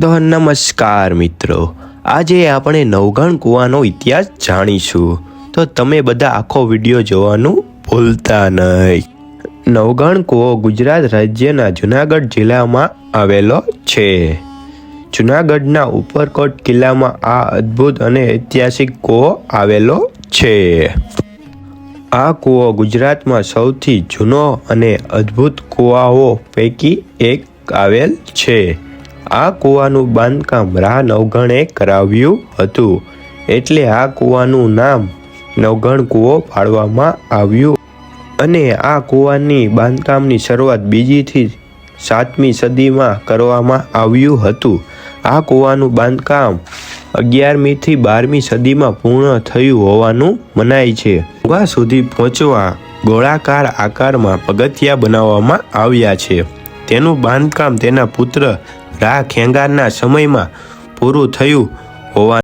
તો નમસ્કાર મિત્રો. આજે આપણે નવગણ કૂવાનો ઇતિહાસ જાણીશું. તો તમે બધા આખો વીડિયો જોવાનું ભૂલતા નહીં. નવગણ કૂવો ગુજરાત રાજ્યના જુનાગઢ જિલ્લામાં આવેલો છે. જુનાગઢના ઉપરકોટ કિલ્લામાં આ અદ્ભુત અને ઐતિહાસિક કૂવો આવેલો છે. આ કૂવો ગુજરાતમાં સૌથી જૂનો અને અદ્ભુત કૂવાઓ પૈકી એક આવેલ છે. આ કૂવાનું બાંધકામ રાહ નવગણે કરાવ્યું હતું. એટલે આ કૂવાનું નામ નવગણ કૂવો પાડવામાં આવ્યું. અને આ કૂવાની બાંધકામની શરૂઆત બીજીથી સાતમી સદીમાં કરવામાં આવ્યું હતું. આ કૂવાનું બાંધકામ અગિયારમીથી બારમી સદીમાં પૂર્ણ થયું હોવાનું મનાય છે. કૂવા સુધી પહોંચવા ગોળાકાર આકારમાં પગથિયા બનાવવામાં આવ્યા છે. તેનું બાંધકામ તેના પુત્ર રા ખેંગારના સમયમાં પૂરું થયું હોવા